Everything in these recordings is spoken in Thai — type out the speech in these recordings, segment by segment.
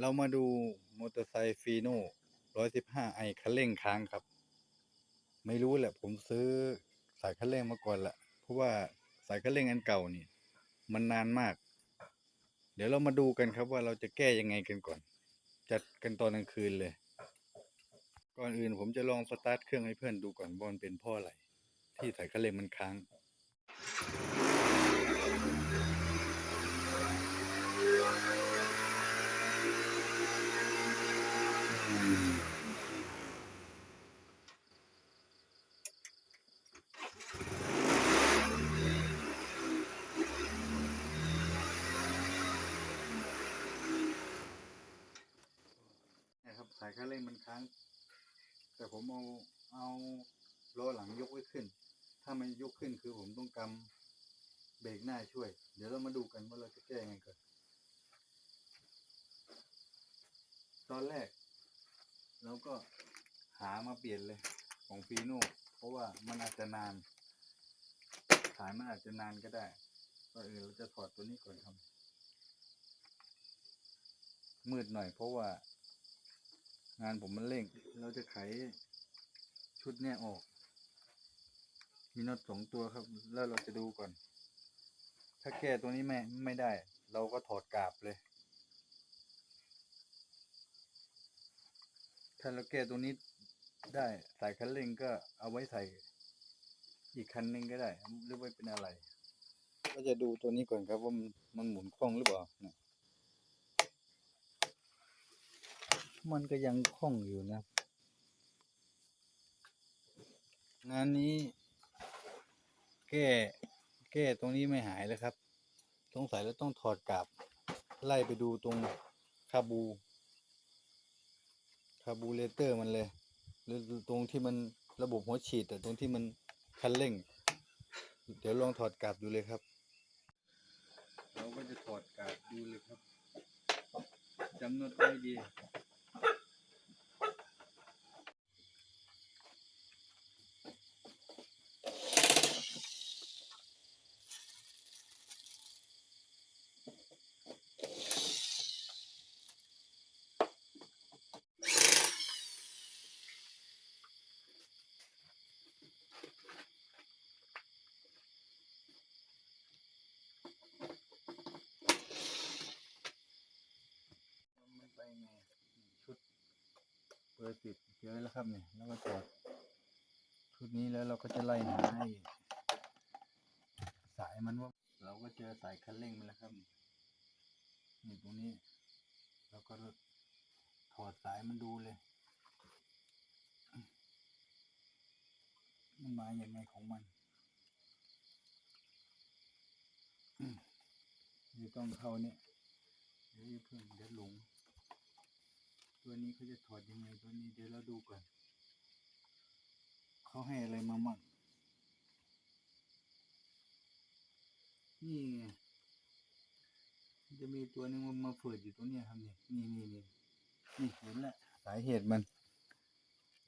เรามาดูมอเตอร์ไซค์ฟีโน่ร้อยสิบห้าไอคันเร่งค้างครับ ไม่รู้แหละ ผมซื้อสายคันเร่งมาก่อนละเพราะว่าสายคันเร่งอันเก่านี่ มันนานมาก เดี๋ยวเรามาดูกันครับว่าเราจะแก้ยังไงกันก่อน จัดกันตอนกลางคืนเลย ก่อนอื่นผมจะลองสตาร์ทเครื่องให้เพื่อนดูก่อนว่ามันเป็นพ่ออะไรที่สายคันเร่งมันค้าง นะ ครับสายคันเร่งมันค้าง แต่ผมเอาเอาล้อหลังยกไว้ขึ้น ถ้าไม่ยกขึ้นคือผมต้องกำเบรกหน้าช่วย เดี๋ยวเรามาดูกันว่าเราจะแก้ยังไงก่อนตอนแรกเราก็หามาเปลี่ยนเลยของฟีโน่เพราะว่ามันอาจจะนานสายมันอาจจะนานก็ได้ก็เออเราจะถอดตัวนี้ก่อนครับ มืดหน่อยเพราะว่า งานผมมันเร่ง เราจะไขชุดเนี้ยออก มีน็อตสองตัวครับ แล้วเราจะดูก่อน ถ้าแก้ตัวนี้ไม่ไม่ได้ เราก็ถอดกาบเลย ถ้าเราแก้ตัวนี้ได้สายคันเร่งก็เอาไว้ใส่ อีกคันนึงก็ได้หรือไว้เป็นอะไร ก็จะดูตัวนี้ก่อนครับว่ามันมันหมุนคล่องหรือเปล่าเนี่ย มันก็ยังคล่องอยู่นะ งานนี้แก้แก้ตรงนี้ไม่หายเลยครับ สงสัยแล้วต้องถอดกลับ ไล่ไปดูตรงคาบู คาบูเลเตอร์มันเลย หรือตรงที่มันระบบหัวฉีด แต่ตรงที่มันคันเร่ง เดี๋ยวลองถอดกลับดูเลยครับ เราก็จะถอดกลับดูเลยครับจำนวนไว้ดี เบอร์สิบเจอแล้วครับเนี่ยแล้วก็ถอดชุดนี้แล้วเราก็จะไล่หาให้สายมันว่า เราก็เจอสายคันเร่งมันแล้วครับนี่ตรงนี้เราก็ถอดสายมันดูเลย มันมาอย่างไงของมันอืมนี่ต้องเข้าเนี่ยเดี๋ยวเพิ่งเดี๋ยวหลง ตัวนี้เขาจะถอดยังไงตัวนี้เดี๋ยวเราดูก่อนเขาให้อะไรมามั่งนี่ไงจะมีตัวหนึงมันมาเปิดอยู่ตรงนี้ครับนี่นี่นี่นี่นี่เห็นละสาเหตุมัน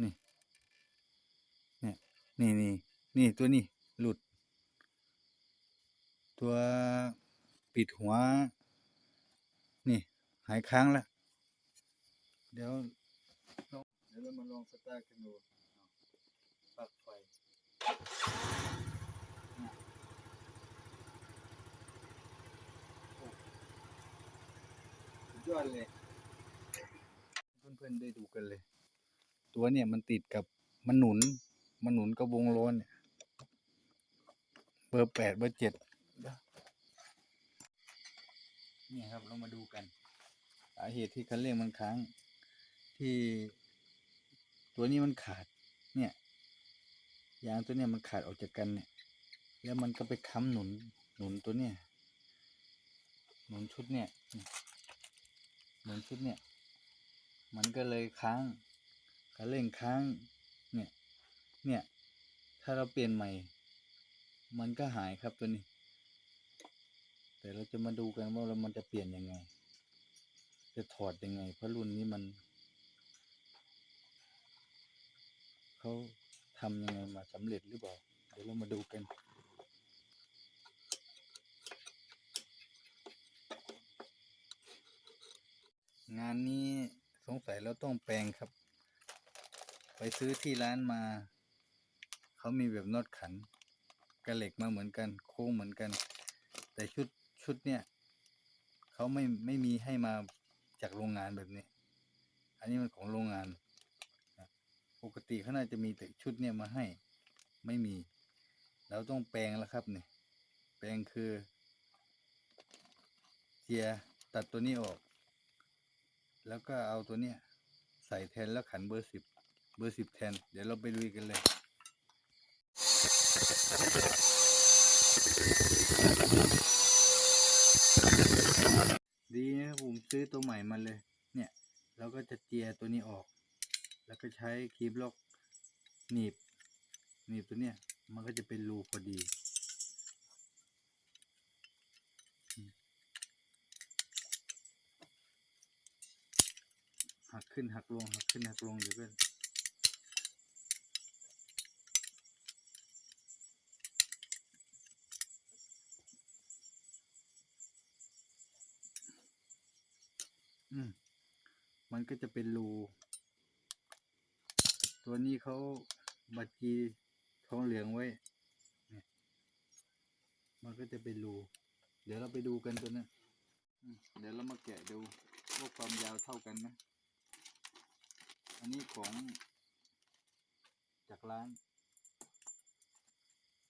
นี่ เนี่ยนี่นี่นี่ตัวนี้หลุด ตัวปิดหัว นี่ หายค้างแล้ว เดี๋ยวเดี๋ยวเรามาลองสตาร์ทกันดูปลั๊กไฟเนี่ยอ้สุดเลย เพื่อนๆได้ดูกันเลย ตัวเนี่ยมันติดกับมันหนุน มันหนุนกับวงล้อเนี่ย เบอร์แปดเบอร์เจ็ดเนี่ยครับเรามาดูกันสาเหตุที่คันเร่งมันค้าง ที่ตัวนี้มันขาด เนี่ย ยางตัวเนี้ยมันขาดออกจากกันเนี่ย แล้วมันก็ไปค้ำหนุนหนุนตัวเนี้ยหนุนชุดเนี่ยหนุนชุดเนี่ย มันก็เลยค้างคันเร่งค้าง เนี่ย เนี่ย ถ้าเราเปลี่ยนใหม่ มันก็หายครับตัวนี้ แต่เราจะมาดูกันว่าเรามันจะเปลี่ยนยังไง จะถอดยังไง เพราะรุ่นนี้มัน เขาทำยังไงมาสำเร็จหรือเปล่า เดี๋ยวเรามาดูกันงานนี้สงสัยเราต้องแปลงครับ ไปซื้อที่ร้านมา เขามีแบบน็อตขันกระเหล็กมาเหมือนกัน โค้งเหมือนกัน แต่ชุดชุดเนี่ยเขาไม่ไม่มีให้มาจากโรงงานแบบนี้ อันนี้มันของโรงงาน ปกติเขาน่าจะมีแต่ชุดเนี่ยมาให้ ไม่มี เราต้องแปลงแล้วครับเนี่ยแปลงคือเจียตัดตัวนี้ออก แล้วก็เอาตัวเนี้ยใส่แทนแล้วขันเบอร์สิบเบอร์สิบแทน เดี๋ยวเราไปลุยกันเลยดีนะผมซื้อตัวใหม่มาเลย เนี่ย เราก็จะเจียตัวนี้ออก แล้วก็ใช้คีบล็อกหนีบ หนีบตัวเนี้ย มันก็จะเป็นรูพอดี หักขึ้นหักลงหักขึ้นหักลงอยู่กันอืมมันก็จะเป็นรู ตัวนี้เขาบัดจีทองเหลืองไว้ มันก็จะเป็นรู เดี๋ยวเราไปดูกันตัวนั้นเดี๋ยวเรามาแกะดูว่าความยาวเท่ากันไหมอันนี้ของจากร้าน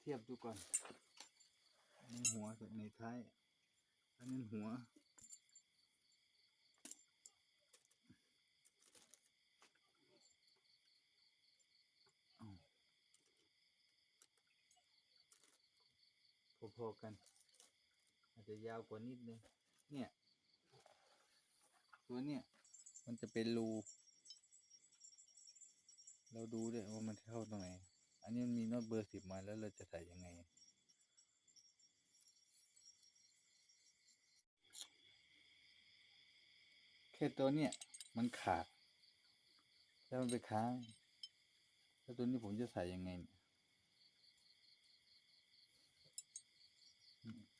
เทียบดูก่อนอันหัวกับในท้าย อันนี้หัว พอๆกัน อาจจะยาวกว่านิดนึงเนี่ย ตัวเนี่ย มันจะเป็นรูเราดูด้วยว่ามันเข้าตรงไหน อันนี้มันมีน็อตเบอร์สิบมาแล้วเราจะใส่ยังไง แค่ตัวเนี่ยมันขาด แล้วมันไปค้าง แล้วตัวนี้ผมจะใส่ยังไงเนี่ย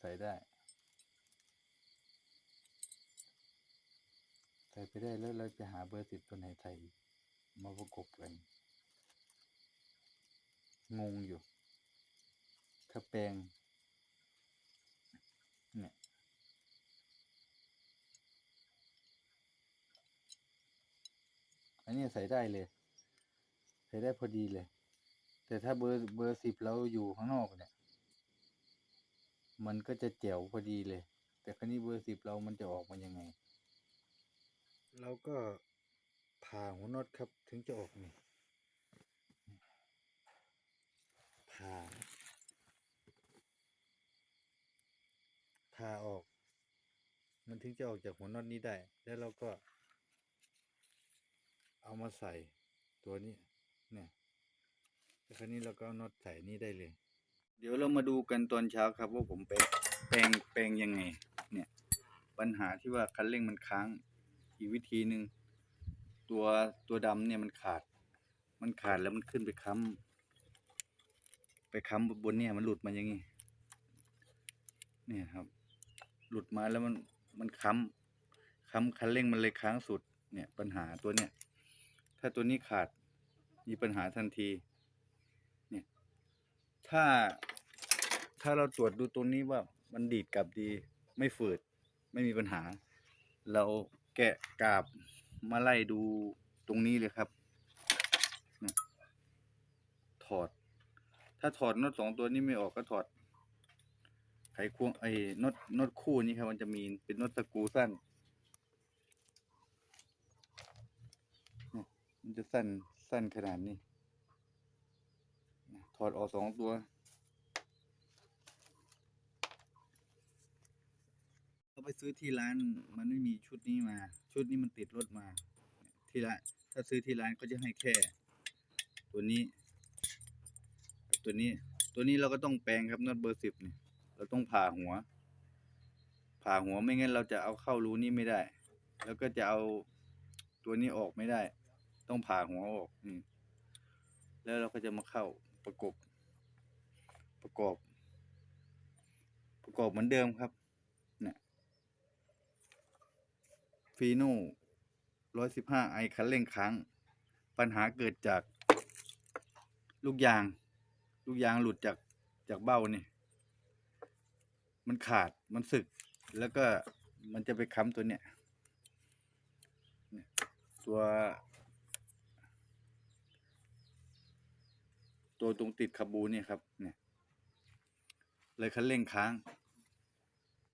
ใส่ได้ ใส่ไปได้แล้วเราจะหาเบอร์สิบตัวไหนใส่มาประกบกันงงอยู่ ถ้าแปลงเนี่ยอันนี้ใส่ได้เลย ใส่ได้พอดีเลย แต่ถ้าเบอร์เบอร์สิบเราอยู่ข้างนอกเนี่ย มันก็จะแจ๋วพอดีเลย แต่ครั้นี้เบอร์สิบเรามันจะออกมายังไง เราก็ผ่าหัวน็อตครับ ถึงจะออกนี่ผ่าผ่าออก มันถึงจะออกจากหัวน็อตนี้ได้ แล้วเราก็ เอามาใส่ตัวนี้เนี่ยแต่ครั้นี้เราก็เอาน็อตใส่นี่ได้เลย เดี๋ยวเรามาดูกันตอนเช้าครับ ว่าผมไปแปลงแปลงยังไง เนี่ย ปัญหาที่ว่าคันเร่งมันค้างอีกวิธีหนึ่งตัวตัวดำเนี่ยมันขาด มันขาดแล้วมันขึ้นไปค้ำไปค้ำบนเนี่ยมันหลุดมาอย่างงี้เนี่ยครับ หลุดมาแล้วมันมันค้ำค้ำคันเร่งมันเลยค้างสุด เนี่ย ปัญหาตัวเนี่ย ถ้าตัวนี้ขาดมีปัญหาทันที เนี่ย ถ้า ถ้าเราตรวจดูตรงนี้ว่ามันดีดกลับดีไม่ฝืด ไม่มีปัญหา เราแกะกาบมาไล่ดูตรงนี้เลยครับ ถอด ถ้าถอดน็อตสองตัวนี้ไม่ออกก็ถอด ไขควงไอ้น็อตน็อตคู่นี้ครับ มันจะมีเป็นน็อตสกูสั้น มันจะสั้นสั้นขนาดนี้ ถอดออกสองตัว เราไปซื้อที่ร้านมันไม่มีชุดนี้มา ชุดนี้มันติดรถมา ที่ร้านถ้าซื้อที่ร้านก็จะให้แค่ ตัวนี้ ตัวนี้ ตัวนี้เราก็ต้องแปลงครับน็อตเบอร์สิบเนี่ยเราต้องผ่าหัว ผ่าหัวไม่งั้นเราจะเอาเข้ารูนี้ไม่ได้ แล้วก็จะเอาตัวนี้ออกไม่ได้ ต้องผ่าหัวออกนี่แล้วเราก็จะมาเข้าประกบ ประกอบ ประกอบเหมือนเดิมครับ เนี่ย ฟีโน่ร้อยสิบห้าไอคันเร่งค้าง ปัญหาเกิดจาก ลูกยาง ลูกยางหลุดจากจากเบ้านี่ มันขาดมันสึก แล้วก็มันจะไปค้ำตัวเนี้ยตัว ตัวตรงติดคาบูนี่ครับ เนี่ย เลยคันเร่งค้าง